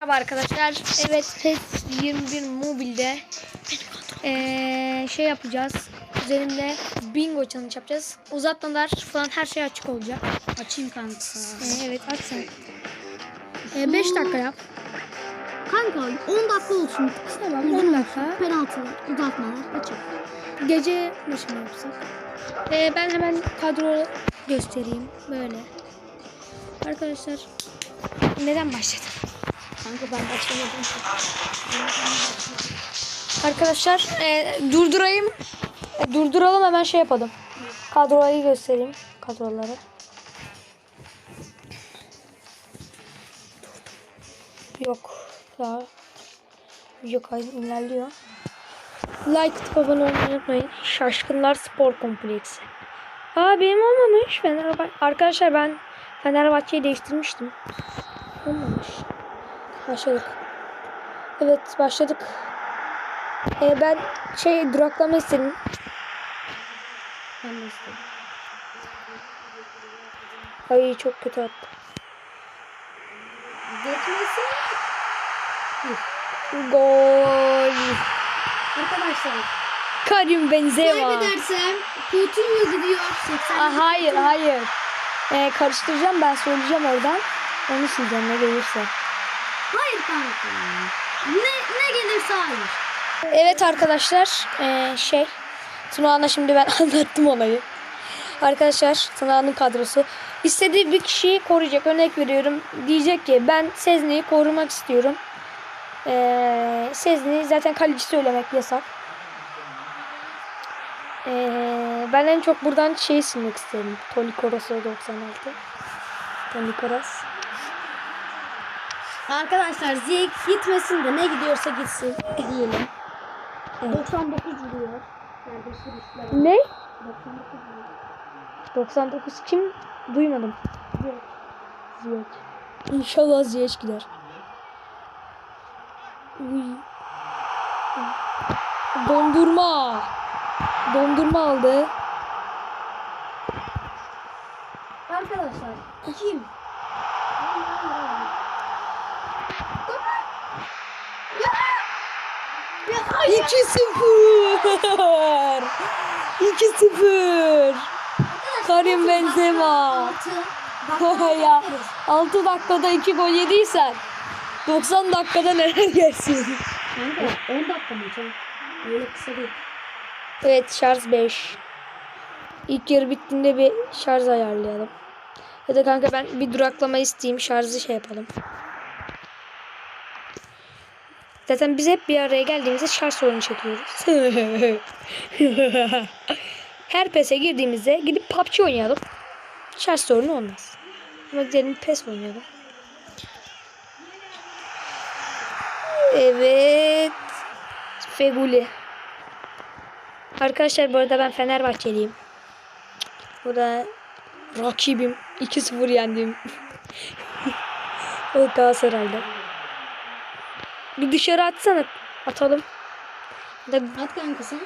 Merhaba arkadaşlar. Evet PES 21 mobilde eee, şey yapacağız. Üzerinde bingo challenge yapacağız. Uzatmalar falan her şey açık olacak. Açayım kanka. Eee, evet aç sen. 5 dakika yap. Kanka 10 dakika olsun. Tamam 10 dakika. Penaltılar, uzatmalar açık. Gece başı mı yapsak? Eee, ben hemen kadro göstereyim. Böyle. Arkadaşlar neden başladım? Kanka ben başlamadım. Arkadaşlar e, durdurayım. E, durduralım hemen şey yapalım. Kadroyu göstereyim. Kadroları. Yok. Daha video kaydı ilerliyor. Like atıp abone olmayı unutmayın. Şaşkınlar Spor Kompleksi. Aa benim olmamış. Fenerbahçe. Arkadaşlar ben Fenerbahçe'yi değiştirmiştim. Olmamış. Başladık. Evet başladık. Ee, ben şey duraklama istedim. Ben de istedim. Ay çok kötü attı. Geçmesi. Gol. Arkadaşlar Karim Benzema. kaybedersem Coutinho gidiyor. 80. Aa, hayır hayır. Ee, karıştıracağım ben söyleyeceğim oradan. Onu sileceğim ne gelirse. Ne, ne gelirse hayır. Evet arkadaşlar ee, şey Tunağan'a şimdi ben anlattım olayı. Arkadaşlar Tunağan'ın kadrosu istediği bir kişiyi koruyacak. Örnek veriyorum. Diyecek ki ben Sezni'yi korumak istiyorum. Ee, Sezni zaten kaleci söylemek yasak. Ee, ben en çok buradan şeyi silmek isterim. Toni Kroos'u 96. Toni Kroos. Arkadaşlar Ziyech gitmesin de ne gidiyorsa gitsin diyelim. Evet. 99 vuruyor. Ne? 99 vuruyor. 99 kim? Duymadım. Ziyech. İnşallah Ziyech gider. Uy. Dondurma. Dondurma aldı. Arkadaşlar kim? 2-0. 2-0. Karim Benzema. 6 ya 6 dakikada 2 gol yediysen 90 dakikada neler yersin? Kanka 10 dakika mı canım? Öyle kısa değil. Evet şarj 5. İlk yarı bittiğinde bir şarj ayarlayalım. Ya da kanka ben bir duraklama isteyeyim şarjı şey yapalım. Zaten biz hep bir araya geldiğimizde şarj sorunu çekiyoruz. Her PES'e girdiğimizde gidip PUBG oynayalım. Şarj sorunu olmaz. Ama gidelim PES oynayalım. Evet. Feguli. Arkadaşlar bu arada ben Fenerbahçeliyim. Burada rakibim 2-0 yendim. o Galatasaray'da. Bir dışarı atsana. Atalım. Da At kanka sen.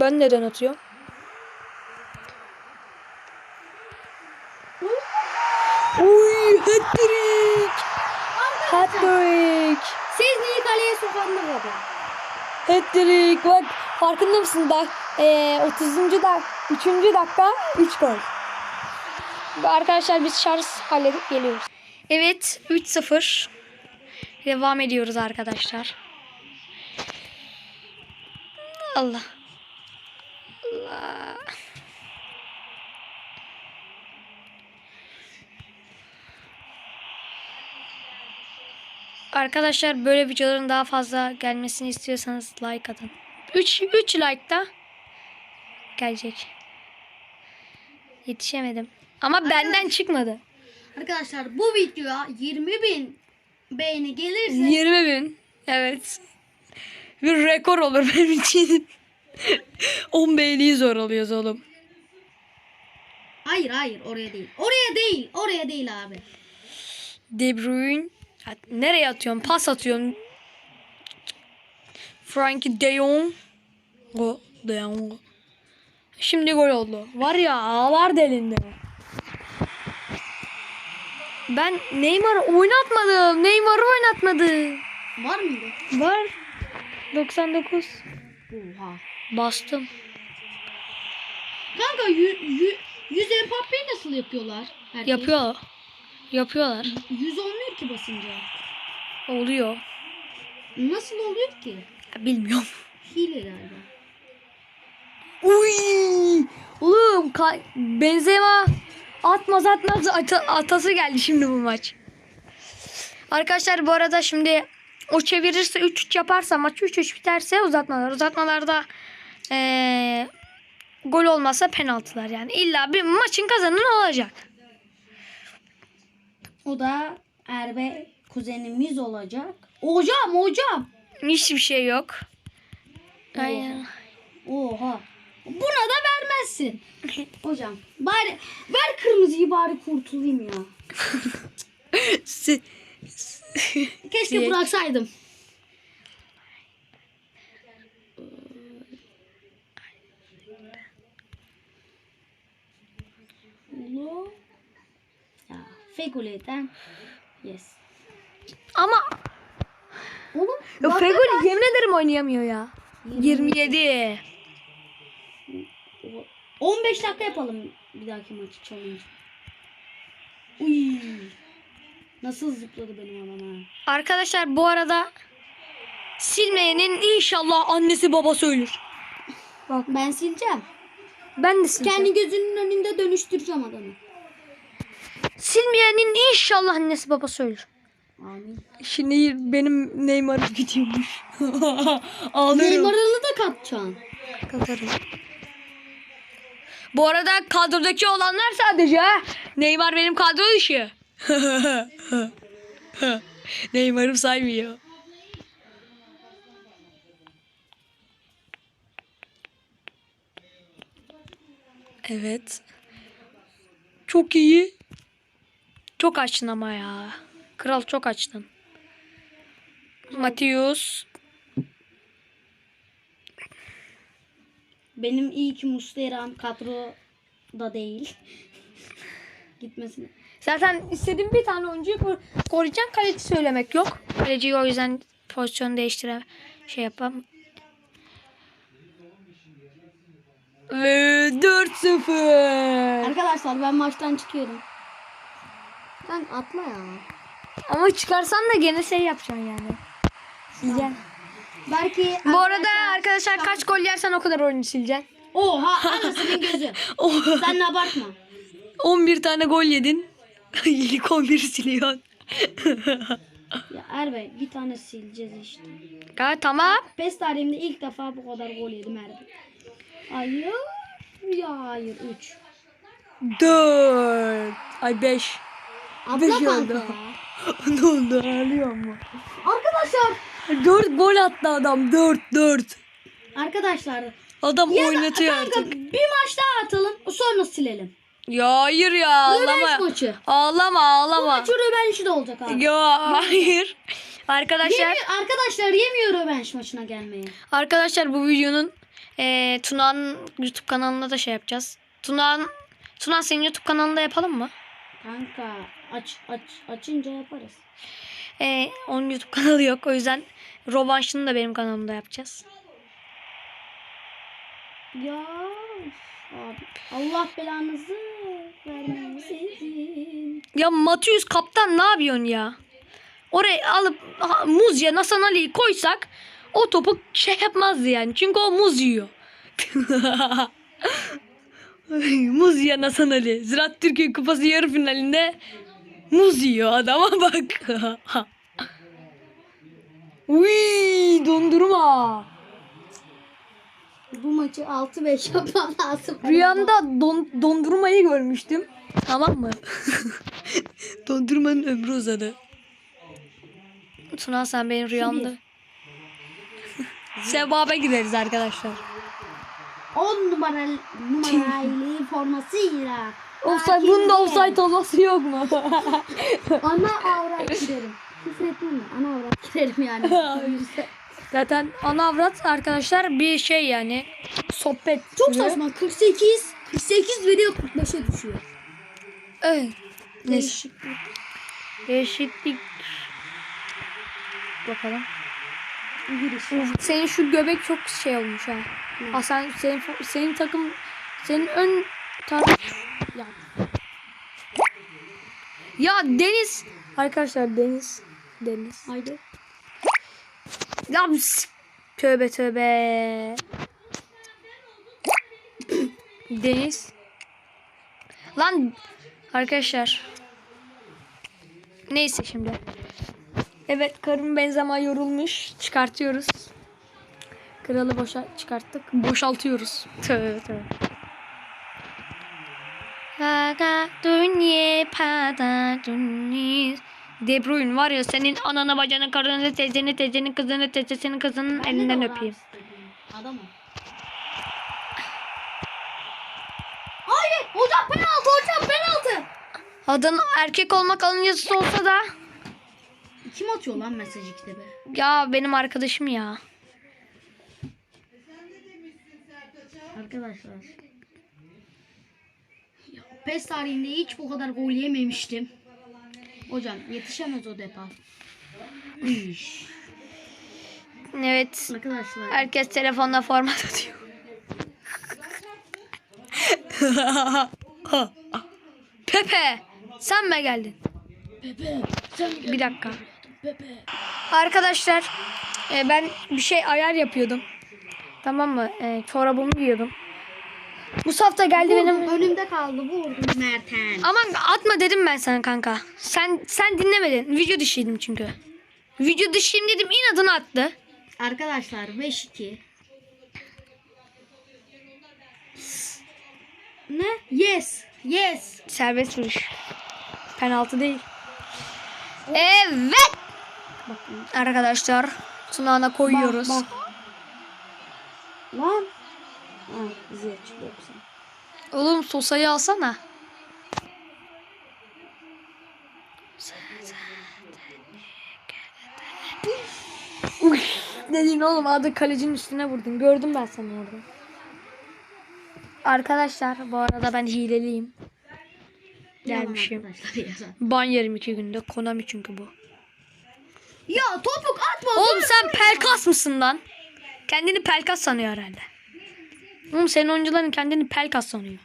ben neden atıyorum? Uy, hat-trick. Hat-trick. Siz neyi kaleye sokanlar abi? Hat-trick. Bak farkında mısın? Bak ee, 30. da 3. dakika 3 gol. Arkadaşlar biz şarj halledip geliyoruz. Evet 3-0. Devam ediyoruz arkadaşlar. Allah. Allah. Arkadaşlar böyle videoların daha fazla gelmesini istiyorsanız like atın. 3 3 like da gelecek. Yetişemedim. Ama benden çıkmadı. Arkadaşlar bu videoya 20 bin beğeni gelirse 20 bin. Evet. Bir rekor olur benim için. 10 beğeniyi zor alıyoruz oğlum. Hayır hayır oraya değil. Oraya değil. Oraya değil abi. De Bruyne. Nereye atıyorsun? Pas atıyorsun. Frankie de Jong. Go. De Jong. Şimdi gol oldu. Var ya ağlar delinde. Ben Neymar'ı oynatmadım. Neymar'ı oynat. atmadı. Var mıydı? Var. 99. Oha. Bastım. Kanka yü, yü, 100 Mbappe'yi nasıl yapıyorlar? Herkes? Yapıyor. Yapıyorlar. 100 olmuyor ki basınca. Oluyor. Nasıl oluyor ki? Bilmiyorum. Hile galiba. Uy! Oğlum Benzema atmaz atmaz ata- atası geldi şimdi bu maç. Arkadaşlar bu arada şimdi o çevirirse 3-3 yaparsa maç 3-3 biterse uzatmalar. Uzatmalarda eee, gol olmazsa penaltılar yani. İlla bir maçın kazananı olacak. O da Erbe kuzenimiz olacak. Hocam hocam. Hiçbir şey yok. Aynen. Oha. Buna da vermezsin. hocam bari ver kırmızıyı bari kurtulayım ya. Keşke Siyek. bıraksaydım. Ya Fegüli'den. Yes. Ama Oğlum ya Fegoli yemin ederim oynayamıyor ya. 27. 15 dakika yapalım bir dahaki maçı challenge. Uy. Nasıl zıpladı benim adam ha. Arkadaşlar bu arada silmeyenin inşallah annesi babası ölür. Bak ben sileceğim. Ben de sileceğim. Kendi gözünün önünde dönüştüreceğim adamı. Silmeyenin inşallah annesi babası ölür. Amin. Şimdi benim Neymar'ım gidiyormuş. Ağlarım. Neymar'ını da katacaksın. Katarım. Bu arada kadrodaki olanlar sadece. Neymar benim kadro dışı. Neymar'ım saymıyor. Evet. Çok iyi. Çok açtın ama ya. Kral çok açtın. Matius. Benim iyi ki Muslera'm kadroda değil. Gitmesin. Zaten istediğim bir tane oyuncuyu kor- koruyacağım. Kaleci söylemek yok. Kaleciyi o yüzden pozisyon değiştire şey yapam. Ve 4-0. Arkadaşlar ben maçtan çıkıyorum. Sen atla ya. Ama çıkarsan da gene şey yapacaksın yani. Sileceksin. Belki Bu arada arkadaşlar kaç gol yersen o kadar oyunu sileceksin. Oha anasının gözü. Oh, Sen de abartma. 11 tane gol yedin. İlk 11 siliyorsun. Ya Erbe bir tane sileceğiz işte. ha, tamam. PES tarihimde ilk defa bu kadar gol yedim Erbe. Hayır. Ya hayır 3. 4. Ay 5. Abla Beş kanka oldu. ya. ne oldu ağlıyor mu? Arkadaşlar. 4 gol attı adam 4 4. Arkadaşlar. Adam Ya da oynatıyor kanka artık. bir maç daha atalım sonra silelim. Ya hayır ya Rövanş ağlama. maçı. Ağlama Bu ağlama. maçı rövanşı da olacak abi. Ya hayır. Arkadaşlar Yemiyor, arkadaşlar yemiyor rövanş maçına gelmeye. arkadaşlar bu videonun e, Tuna'nın YouTube kanalında da şey yapacağız. Tuna'nın Tuna senin YouTube kanalında yapalım mı? Kanka aç aç açınca yaparız. E, onun YouTube kanalı yok o yüzden rovanşını da benim kanalımda yapacağız. Ya abi Allah belanızı vermesin. Ya Matius kaptan ne yapıyorsun ya? Oraya alıp ha, muz ya Hasan Ali'yi koysak o topu şey yapmazdı yani. Çünkü o muz yiyor. muz yiyen Hasan Ali. Ziraat Türkiye Kupası yarı finalinde muz yiyor adama bak. Uy dondurma. Bu maçı 6-5 yapmam lazım. Rüyamda don, dondurmayı görmüştüm. Tamam mı? Dondurmanın ömrü uzadı. Tuna sen benim rüyamda. Sevaba gideriz arkadaşlar. 10 numaralı numaralı formasıyla. Offside, bunda offside olması yok mu? Ana avrat girerim. Küfür etmem mi? Ana avrat girerim yani. Zaten ana avrat arkadaşlar bir şey yani. Sohbet. Çok türü. saçma. 48 48 veriyor 45'e düşüyor. Evet. Değişiklik. Değişiklik. bakalım. Giriş. Senin şu göbek çok şey olmuş ha. Ha sen senin senin takım senin ön taraf ya. Ya Deniz arkadaşlar Deniz Deniz. Haydi. Ya tövbe tövbe. Deniz. Lan arkadaşlar. Neyse şimdi. Evet karım Benzema yorulmuş. Çıkartıyoruz. Kralı boşa çıkarttık. Boşaltıyoruz. Tövbe tövbe. Aga dünya pada dünya. De Bruyne var ya senin anana bacana karını teyzeni teyzenin kızını teyzesinin kızının elinden öpeyim. Adam. Hayır hocam penaltı hocam penaltı. Adın erkek olmak alın yazısı olsa da Kim atıyor lan mesaj işte be? ya benim arkadaşım ya. Arkadaşlar. Ya, PES tarihinde hiç bu kadar gol yememiştim. Hocam yetişemez o defa. Üş. Evet. Arkadaşlar. Herkes telefonla format atıyor. Pepe sen mi geldin? Pepe. Sen Bir dakika. Pepe. Arkadaşlar e, ben bir şey ayar yapıyordum. Tamam mı? E, çorabımı giyiyordum. Musaf da geldi benim. Önümde kaldı vurdum Merten. Ama atma dedim ben sana kanka. Sen sen dinlemedin. Video dışıydım çünkü. Video dışıyım dedim inadına attı. Arkadaşlar 5-2. Ne? Yes. Yes. Serbest vuruş. Penaltı değil. Evet. Bakın. Arkadaşlar Tunağına koyuyoruz. Bak, bak. Lan. Ha. Oğlum sosayı alsana. Uy, Dediğin oğlum adı kalecinin üstüne vurdun. Gördüm ben seni orada. Arkadaşlar bu arada ben hileliyim. Gelmişim. Ban yerim iki günde. Konami çünkü bu. Ya topuk atma. Oğlum sen pelkas mısın lan? Kendini pelkas sanıyor herhalde. Oğlum senin oyuncuların kendini pelkas sanıyor.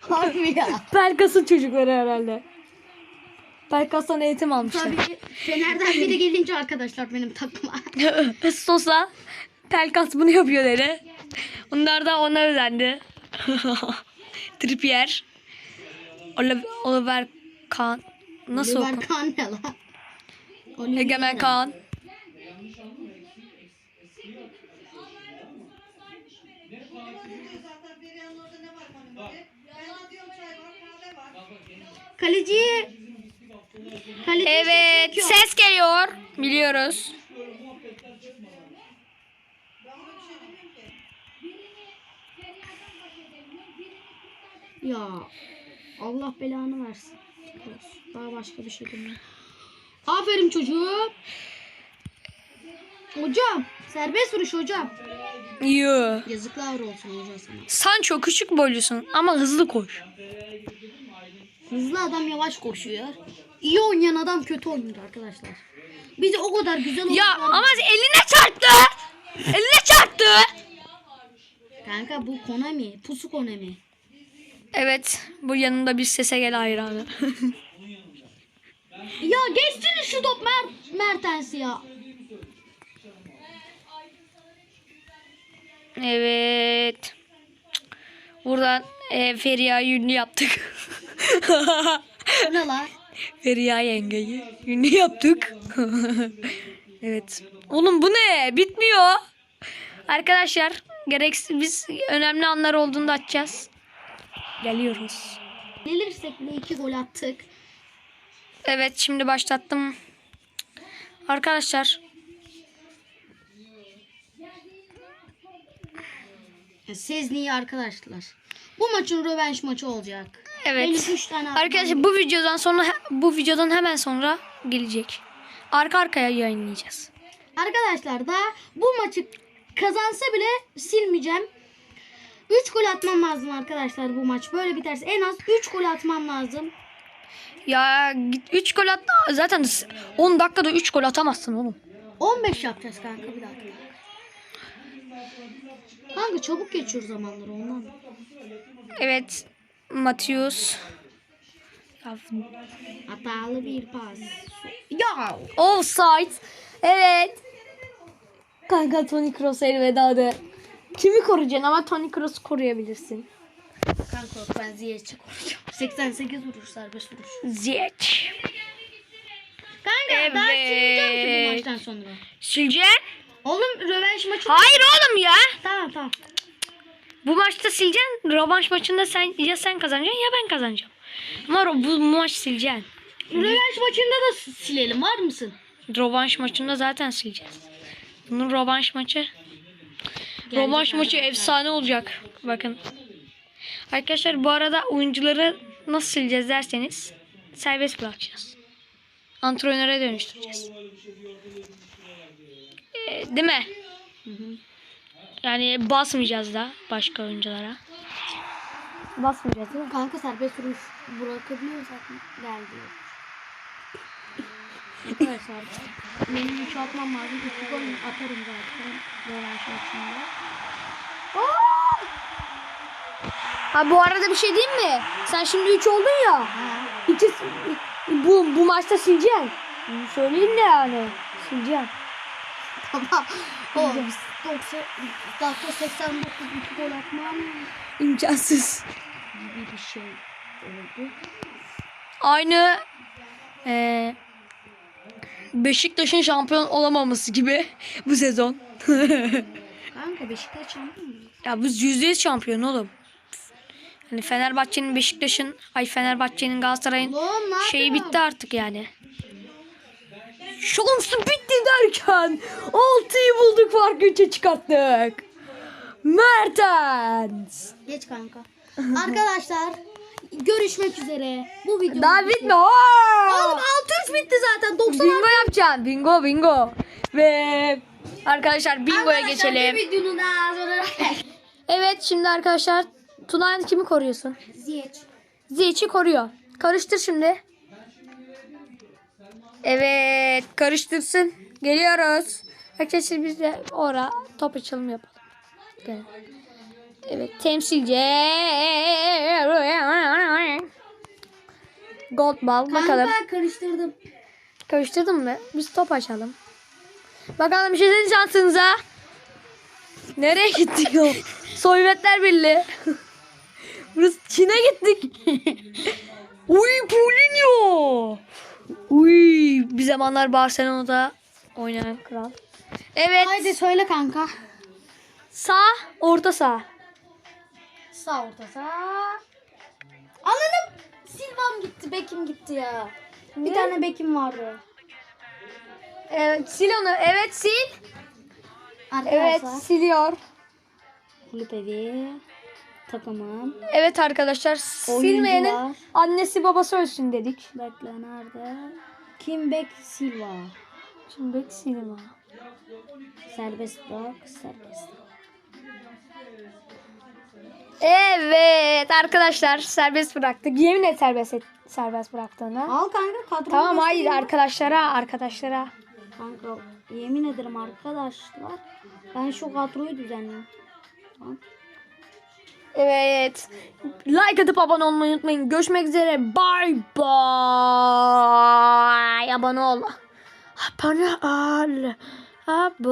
Harbi ya. Pelkas'ın çocukları herhalde. Pelkas'tan eğitim almışlar. Tabii Fener'den biri gelince arkadaşlar benim takıma. Sosa Pelkas bunu yapıyor dedi. Onlar da ona özendi. Trippier. Oliver, Oliver Kahn. Nasıl Oliver oku? Kahn ne Egemen Kaan. Kaleci. Kaleci Evet ses geliyor. Biliyoruz. Ya Allah belanı versin. Daha başka bir şey demiyorum. Aferin çocuğum. Hocam serbest vuruş hocam. Yoo. Yazıklar olsun hocam sana. Sancho küçük boylusun ama hızlı koş. Hızlı adam yavaş koşuyor. İyi oynayan adam kötü oynuyor arkadaşlar. Bizi o kadar güzel Ya oyuncular- ama eline çarptı. Eline çarptı. Kanka bu Konami. Pusu Konami. Evet bu yanında bir sese gel hayranı. Ya geçsene şu top Mer Mertens ya. Evet. Buradan e, Feriha ünlü yaptık. Ne lan? Feriha yengeyi ünlü yaptık. evet. Oğlum bu ne? Bitmiyor. Arkadaşlar gereksiz biz önemli anlar olduğunda açacağız. Geliyoruz. Gelirsek bile iki gol attık. Evet şimdi başlattım. Arkadaşlar Ya Sezni'yi arkadaşlar. Bu maçın rövanş maçı olacak. evet. Benim üç tane Arkadaşlar bu videodan sonra bu videodan hemen sonra gelecek. Arka arkaya yayınlayacağız. Arkadaşlar da bu maçı kazansa bile silmeyeceğim. 3 gol atmam lazım arkadaşlar bu maç. Böyle biterse en az 3 gol atmam lazım. Ya git 3 gol at zaten 10 dakikada 3 gol atamazsın oğlum. 15 yapacağız kanka bir dakika. Kanka çabuk geçiyor zamanları ondan. Evet. Matius. Hatalı bir pas. Ya. Offside. Evet. Kanka Tony Kroos elveda de. Kimi koruyacaksın ama Tony Kroos koruyabilirsin. Kanka ben Ziyech'i koruyacağım. 88 vuruş serbest vuruş. Ziyech. Kanka daha Evet. sileceğim ki bu maçtan sonra. Sileceksin. Oğlum rövanş maçı. Hayır oğlum ya. Tamam tamam. Bu maçta sileceksin. Rövanş maçında sen ya sen kazanacaksın ya ben kazanacağım. Ama bu maç sileceksin. Rövanş maçında da silelim var mısın? Rövanş maçında zaten sileceğiz. Bunun rövanş maçı. Rövanş maçı efsane olacak. Bakın. Arkadaşlar bu arada oyuncuları nasıl sileceğiz derseniz serbest bırakacağız. Antrenöre dönüştüreceğiz. Değil mi? Yani basmayacağız da başka oyunculara. Basmayacağız değil mi? Kanka serbest vuruş bırakabiliyor zaten. Geldi. Arkadaşlar benim üç atmam lazım. İki gol atarım zaten. Rövanş maçında. Ha bu arada bir şey diyeyim mi? Sen şimdi 3 oldun ya. İki, bu, bu maçta sileceksin. Söyleyeyim de yani. Sileceksin. Tamam. O 90 dakika 89 iki gol atmam İmkansız. gibi bir şey oldu. Aynı eee Beşiktaş'ın şampiyon olamaması gibi bu sezon. Kanka Beşiktaş şampiyon mu? ya biz %100 şampiyon oğlum. Hani Fenerbahçe'nin Beşiktaş'ın ay Fenerbahçe'nin Galatasaray'ın Oğlum ne şeyi yapıyorsun? bitti artık yani. Şansı bitti derken 6'yı bulduk farkı 3'e çıkarttık. Mertens. Geç kanka. Arkadaşlar görüşmek üzere. Bu video. Daha bitme. Oo! Oğlum 6-3 bitti zaten. 90 Bingo yapacaksın. Bingo bingo. Ve arkadaşlar bingoya geçelim. Bir videonun daha sonra. Evet şimdi arkadaşlar Tuna'nın kimi koruyorsun? Ziyech. Ziyech'i koruyor. Karıştır şimdi. Evet karıştırsın. Geliyoruz. Arkadaşlar biz de ora top açılımı yapalım. Gel. Evet temsilci. Gold ball bakalım. Kanka karıştırdım. Karıştırdın mı? Biz top açalım. Bakalım sizin şansınıza. Nereye gittik o? Sovyetler Birliği. Burası Çin'e gittik. Uy Paulinho. Uy bir zamanlar Barcelona'da oynayan kral. Evet Haydi söyle kanka. sağ orta sağ. Sağ orta sağ. Anladım. Silvam gitti. Bekim gitti ya. Bir Ne? tane Bekim vardı. Evet sil onu. Evet sil. Evet Arkadaşlar. siliyor. Kulüp evi. Takımım. Evet arkadaşlar silmeyenin annesi babası ölsün dedik. Bekle nerede? Kimbek Silva. Şimdi silme. Serbest bırak. Serbest. Evet arkadaşlar serbest bıraktık. Yemin et serbest et, serbest bıraktığını. Al kanka kadro. Tamam hayır arkadaşlara arkadaşlara. Kanka yemin ederim arkadaşlar. Ben şu kadroyu düzenleyeyim. Tamam. Evet. Like atıp abone olmayı unutmayın. Görüşmek üzere. Bye bye. Abone ol. Abone ol. Abone